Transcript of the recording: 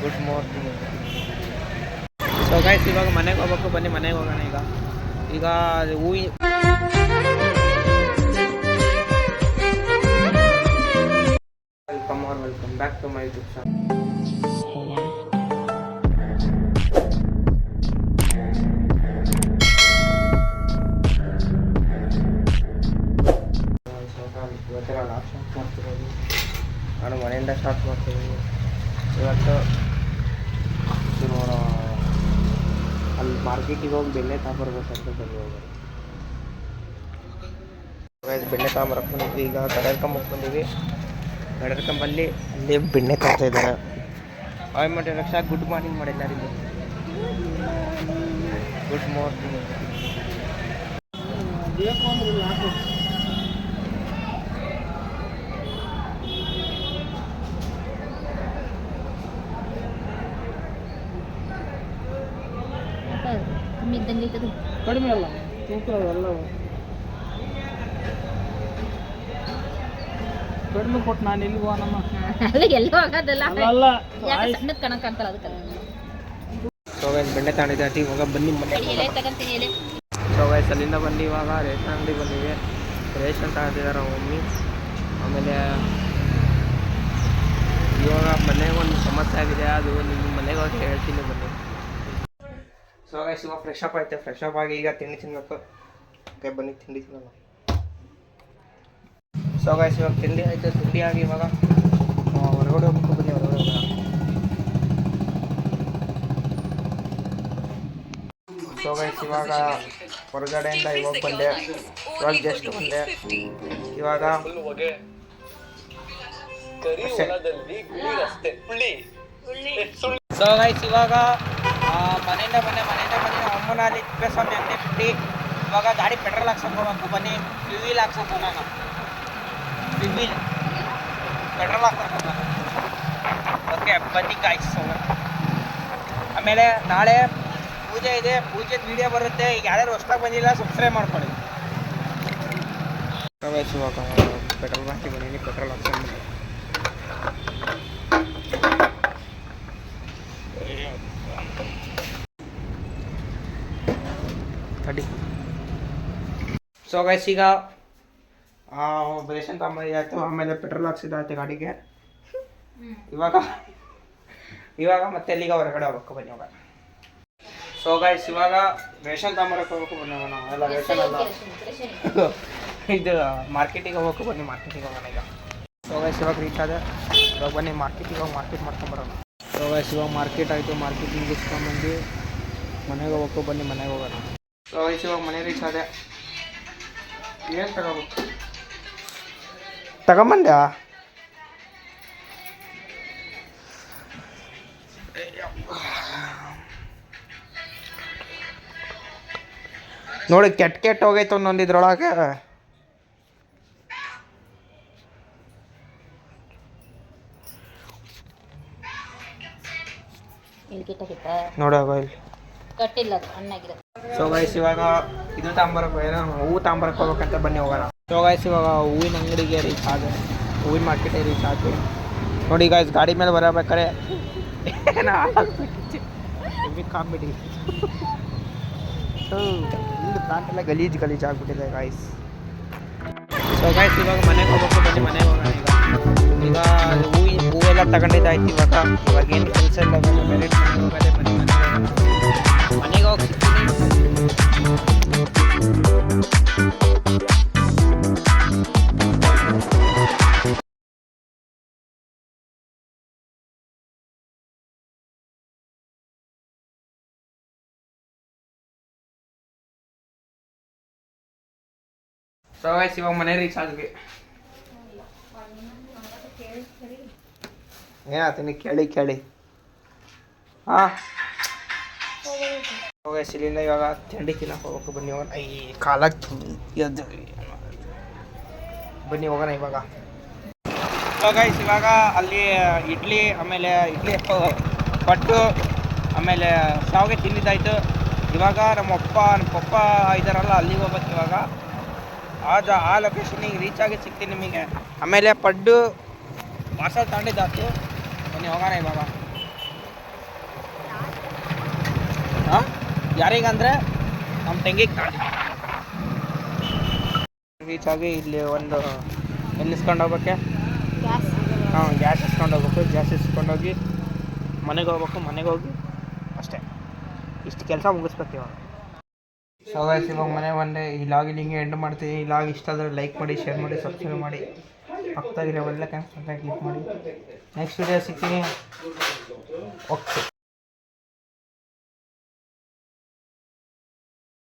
Good morning so guys ಇವಾಗ ಮನೆಗೆ ಹೋಗ್ಬೇಕು, ಬನ್ನಿ, ಮನೆಗೆ ಹೋಗೋಣ ಈಗ. ಈಗ ಅದು ಹೂವಿ welcome are welcome back to my YouTube channel ನಾನು ಮನೆಯಿಂದ ಸ್ಟಾರ್ಟ್ ಮಾಡ್ತಿದ್ದೀನಿ ಇವತ್ತು ಶುರುವಾರ ಅಲ್ಲಿ ಮಾರ್ಕೆಟಿಗೆ ಹೋಗಿ ಬೆಣ್ಣೆ ತಗೊಂಬರ್ಬೇಕಂತ ಬಂದು ಹೋಗೋದು Guys, ಬೆಣ್ಣೆ ತಗೊಂಬರಕ್ಕೆ ಬಂದಿದ್ವಿ ಈಗ ಗಡರ್ಕೊಂಬಕ್ಕೆ ಬಂದಿವಿ ಗಡರ್ಕೊಂಬಲ್ಲಿ ಅಲ್ಲಿ ಬೆಣ್ಣೆ ತರ್ತಾ ಇದ್ದಾರೆ ಆಯ್ ಮಾಡಿ ರಕ್ಷಾ ಗುಡ್ ಮಾರ್ನಿಂಗ್ ಮಾಡಿ ಎಲ್ಲರಿಗೂ ಗುಡ್ ಮಾರ್ನಿಂಗ್ ಇದ್ದಂಗೆ ಐತದು ಕಡಿಮೆ ಅಲ್ಲ ತೂಕ ಎಲ್ಲ ಕಡಿಮೆ ಕೊಟ್ಟು ನಾನು ಎಲ್ಲಿ ನಮ್ಮ ಅಲ್ಲ ಎಲ್ಲೂ ಆಗೋದಲ್ಲ ಅಲ್ಲ ಯಾಕೆ ಸಣ್ಣದ್ ಕಣಕ್ ಕಾಣ್ತಲ್ಲ ಅದಕ್ಕೆ ಸೊ ಗೈಸ್ ಬೆಣ್ಣೆ ತಗೊಂಡಿದ್ದೆ. ಇವಾಗ ಬನ್ನಿ ಮನೆ ಎಲೆ ತಗಂತೀನಿ ಎಲೆ ಸೊ ಗೈಸ್ ಅಲ್ಲಿಂದ ಬಂದು ಇವಾಗ. ರೇಷನ್ ಅಂಗಡಿ ಬಂದಿವೆ. ರೇಷನ್ ತಗೊಂಡಿದ್ದಾರೆ ಮಮ್ಮಿ. ಆಮೇಲೆ ಇವಾಗ ಮನೆಗೆ ಒಂದು ಸಮಸ್ಯೆ ಆಗಿದೆ. ಅದು ನಿಮ್ಮ ಮನೆಗೆ ಹೋಗಿ ಹೇಳ್ತೀನಿ ಬನ್ನಿ. ಸೊ ಗೈಸ್ ಇವಾಗ ಫ್ರೆಶ್ ಅಪ್ ಆಯ್ತು. ಫ್ರೆಶ್ ಅಪ್ ಆಗಿ ಈಗ ತಿಂಡಿ ತಿನ್ಬೇಕು. ಓಕೆ ಬನ್ನಿ ತಿಂಡಿ ತಿನ್ನೋಣ. ಸೊ ಗೈಸ್ ಇವಾಗ ತಿಂಡಿ ಆಯ್ತು. ತಿಂಡಿ ಆಗಿ ಇವಾಗ ಹೊರಗಡೆ ಹೋಗ್ಬೇಕು. ಬನ್ನಿ ಹೊರಗಡೆ ಹೋಗೋಣ. ಸೊ ಗೈಸ್ ಇವಾಗ ಹೊರಗಡೆಯಿಂದ ಇವಾಗ ಬಂದೆ. ಇವಾಗ ಜಸ್ಟ್ ಬಂದೆ. ಇವಾಗ ಸೊ ಗೈಸ್ ಇವಾಗ ಆ, ಮನೆಯಿಂದ ಬಂದೆ. ಅಲ್ಲಿ ತಿಪ್ಪೇಸ್ವಾಮಿ ಅಂಗಡಿ ಬಿಟ್ಟು ಇವಾಗ ಗಾಡಿ ಪೆಟ್ರೋಲ್ ಹಾಕ್ಸಕ್ ಹೋಗ್ಬೇಕು ಬನ್ನಿ ಫ್ಯೂವಿಲ್ ಹಾಕ್ಸಕ್ಕೆ ಹೋಗೋಣ ಫ್ಯೂವಿಲ್ ಪೆಟ್ರೋಲ್ ಹಾಕ್ಸಕ್ ಹೋಗೋಣ ಓಕೆ ಬನ್ನಿ ಗಾಯ್ಸ್ ಆಮೇಲೆ ನಾಳೆ ಪೂಜೆ ಇದೆ. ಪೂಜೆ ವಿಡಿಯೋ ಬರುತ್ತೆ. ಈಗ ಯಾರ್ಯಾರು ಹೊಸ್ದಾಗಿ ಬಂದಿಲ್ಲ ಸಬ್ಸ್ಕ್ರೈಬ್ ಮಾಡ್ಕೊಳ್ಳಿ. ಪೆಟ್ರೋಲ್ ಹಾಕಿ ಬನ್ನಿ ಪೆಟ್ರೋಲ್ ಹಾಕ್ಸ್ಕೊಂಡು ತಡಿ ಸೊ ಗೈಸ್ ಈಗ ರೇಷನ್ ತಗೊಂಬಂದು ಆಯಿತು ಆಮೇಲೆ ಪೆಟ್ರೋಲ್ ಹಾಕ್ಸಿದ್ದಾಯ್ತು ಗಾಡಿಗೆ. ಇವಾಗ ಇವಾಗ ಮತ್ತೆ ಎಲ್ಲಿಗೆ ಹೊರಗಡೆ ಹೋಗ್ಬೇಕು, ಬನ್ನಿ ಇವಾಗ ಸೊ ಗೈಸ್ ಇವಾಗ ರೇಷನ್ ತಗೊಂಬರಕ್ಕೆ ಹೋಗ್ಬೇಕು, ಬನ್ನಿ ನಾವು ಎಲ್ಲ ರೇಷನ್ ಎಲ್ಲ. ಇದು ಮಾರ್ಕೆಟಿಗೆ ಹೋಗ್ಬೇಕು, ಬನ್ನಿ ಮಾರ್ಕೆಟಿಗೆ ಹೋಗೋಣ ಈಗ. ಸೊ ಗೈಸ್ ಇವಾಗ ರೀಚ್ ಆದ. ಇವಾಗ ಬನ್ನಿ ಮಾರ್ಕೆಟಿಗೆ ಹೋಗಿ ಮಾರ್ಕೆಟ್ ಮಾಡ್ಕೊಂಬರೋಣ ಸೊ ಗೈಸ್ ಇವಾಗ ಮಾರ್ಕೆಟ್ ಆಯಿತು ಮಾರ್ಕೆಟಿಂಗ್ ಇಸ್ಕೊಂಡ್ಬಂದು ಮನೆಗೆ ಹೋಗ್ಬೇಕು, ಬನ್ನಿ ಮನೆಗೆ ಹೋಗೋಣ. ಸೊ ಇವಾಗ ಮನೆ ರೀಚ್ ಆದೆ ಏನು ತಗೋಬೇಕು? ತಗೊಂಬಂದ್ಯಾ? ನೋಡಿ ಕೆಟ್ಟ ಕೆಟ್ಟ ಹೋಗೈತೆ ಒಂದೊಂದು ಇದ್ರೊಳಗೆ. ಕಿತ್ತ ಇಲ್ಲಿ. ಕಟ್ಟಿಲ್ಲ ಅದು ಹಣ್ಣಾಗಿದೆ. ಸೊ ಗೈಸ್ ಇವಾಗ ಇದು ತಾಂಬರಕ್ಕೆ ಏನೋ ಹೂವು ತಾಂಬರಕ್ಕೆ ಹೋಗ್ಬೇಕಂತ ಬನ್ನಿ ಹೋಗೋಣ. ಸೊ ಗೈಸ್ ಇವಾಗ ಹೂವಿನ ಅಂಗಡಿಗೆ ರೀಚ್ ಆದೆ. ಹೂವಿನ ಮಾರ್ಕೆಟಿಗೆ ರೀಚ್ ಆದ್ವಿ. ನೋಡಿ ಗೈಸ್ ಗಾಡಿ ಮೇಲೆ ಬರಬೇಕಾರೆ ಕಾಮಿಡಿ ಇಲ್ಲಿ ಪ್ಯಾಂಟ್ ಎಲ್ಲ ಗಲೀಜ್ ಗಲೀಜ್ ಆಗ್ಬಿಟ್ಟಿದೆ ಗಾಯ್ಸ್ ಸೊ ಗಾಯ್ಸ್ ಇವಾಗ ಮನೆಗೆ ಹೋಗ್ಬೇಕು, ಬನ್ನಿ ಮನೆಗೆ ಹೋಗೋಣ ಈಗ. ಈಗ ಹೂವು ಹೂವೆಲ್ಲ ತಗೊಂಡಿದ್ದಾಯ್ತು ಇವಾಗ. ಇವಾಗ ಏನು ಕೆಲಸ ಇಲ್ಲ ಸೊ ಗೈಸ್ ಇವಾಗ ಮನೆ ರೀಚ್ ಆದ್ವಿ ಏನಾಗ್ತೀನಿ ಕೇಳಿ ಕೇಳಿ. ಹಾಂ. ಗೈಸ್ ಇಲ್ಲಿಂದ ಇವಾಗ ತಿಂಡಿ ತಿನ್ನಕ್ಕೆ ಹೋಗ್ಬೇಕು. ಬನ್ನಿ ಹೋಗೋಣ. ಈ ಕಾಲಕ್ಕೆ ಎದ್ದು. ಬನ್ನಿ ಹೋಗೋಣ ಇವಾಗ. ಸೊ ಗೈಸ್ ಇವಾಗ ಅಲ್ಲಿ ಇಡ್ಲಿ ಆಮೇಲೆ ಇಡ್ಲಿ ಪಟ್ಟು ಆಮೇಲೆ ಶಾವಿಗೆ ತಿಂದಿದ್ದಾಯ್ತು. ಇವಾಗ ನಮ್ಮ ಅಪ್ಪ ನಮ್ಮ ಪಪ್ಪ ಇದ್ದಾರಲ್ಲ ಅಲ್ಲಿಗೆ ಹೋಗ್ಬೇಕು ಇವಾಗ. ಆ ಜ ಆ ಲೊಕೇಶನಿಗೆ ರೀಚ್ ಆಗಿ ಸಿಗ್ತೀನಿ ನಿಮಗೆ. ಆಮೇಲೆ ಪಡ್ಡು ಪಾರ್ಸಲ್ ತಗೊಂಡಿದ್ದಾತು ಬನ್ನಿ, ಹೋಗೋಣ ಇವಾಗ ಹಾಂ ಯಾರಿಗಂದ್ರೆ ನಮ್ಮ ತಂಗಿಗೆ ರೀಚ್ ಆಗಿ ಇಲ್ಲಿ ಒಂದು ಎಲ್ಲಿ ಇಸ್ಕೊಂಡು ಹೋಗ್ಬೇಕೆ? ಹಾಂ ಗ್ಯಾಸ್ ಇಸ್ಕೊಂಡು ಹೋಗ್ಬೇಕು. ಗ್ಯಾಸ್ ಇಸ್ಕೊಂಡೋಗಿ ಮನೆಗೆ ಹೋಗ್ಬೇಕು. ಮನೆಗೆ ಹೋಗಿ ಅಷ್ಟೇ. ಇಷ್ಟು ಕೆಲಸ ಮುಗಿಸ್ಬೇಕು ಇವಾಗ. ಸೊ ಇವಾಗ ಮನೆ ಬಂದೆ. ಈ ಲಾಗ್ ಹಿಂಗೆ ಎಂಡ್ ಮಾಡ್ತೀನಿ. ಈ ಲಾಗ್ ಇಷ್ಟ ಆದರೆ ಲೈಕ್ ಮಾಡಿ ಶೇರ್ ಮಾಡಿ ಸಬ್ಸ್ಕ್ರೈಬ್ ಮಾಡಿ. ಪಕ್ಕದಾಗಿರೋ ಒಳ್ಳೆ ಕ್ಯಾನ್ಸಲ್ ಕ್ಲಿಕ್ ಮಾಡಿ. ನೆಕ್ಸ್ಟ್ ವಿಡಿಯೋ ಸಿಗ್ತೀನಿ. ಓಕೆ